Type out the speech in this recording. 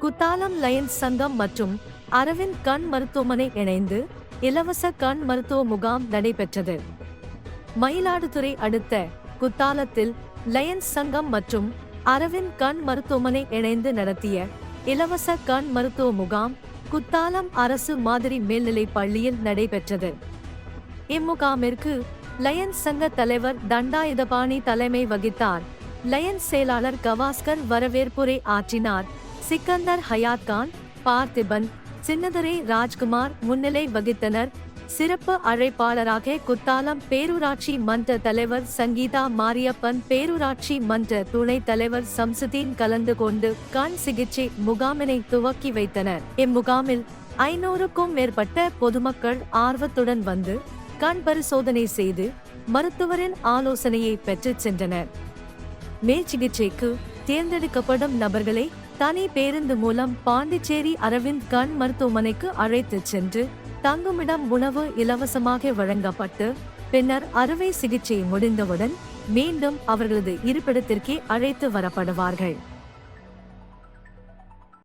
Kuthalam Lions சங்கம் மற்றும் அரவிந்த் கண் மருத்துவமனை இணைந்து இலவச கண் மருத்துவ முகாம் நடைபெற்றது. மயிலாடுதுறை அடுத்த குத்தாலத்தில் லயன்ஸ் சங்கம் மற்றும் அரவிந்த் கண் மருத்துவமனை இணைந்து நடத்திய இலவச கண் மருத்துவ முகாம் குத்தாலம் அரசு மாதிரி மேல்நிலைப் பள்ளியில் நடைபெற்றது. இம்முகாமிற்கு லயன்ஸ் சங்க தலைவர் தண்டாயுதபாணி தலைமை வகித்தார். லயன்ஸ் செயலாளர் கவாஸ்கர் வரவேற்புரை ஆற்றினார். சிக்கந்தர் ஹயாத் கான் பார்த்திபன் சின்னதரே ராஜ்குமார் முன்னிலை வகித்தனர். சிறப்பு அழைப்பாளராக குத்தாலம் பேரூராட்சி மன்ற தலைவர் சங்கீதா மாரியப்பன் பேரூராட்சி மன்ற துணைத் தலைவர் சம்சுதீன் கலந்து கொண்டு கண் சிகிச்சை முகாமினை துவக்கி வைத்தனர். இம்முகாமில் ஐநூறுக்கும் மேற்பட்ட பொதுமக்கள் ஆர்வத்துடன் வந்து கண் பரிசோதனை செய்து மருத்துவரின் ஆலோசனையை பெற்றுச் சென்றனர். மேல் சிகிச்சைக்கு தேர்ந்தெடுக்கப்படும் நபர்களை தனி பேருந்து மூலம் பாண்டிச்சேரி அரவிந்த் கண் மருத்துவமனைக்கு அழைத்துச் சென்று தங்குமிடம் உணவு இலவசமாக வழங்கப்பட்டு பின்னர் அறுவை சிகிச்சை முடிந்தவுடன் மீண்டும் அவர்களது இருப்பிடத்திற்கே அழைத்து வரப்படுவார்கள்.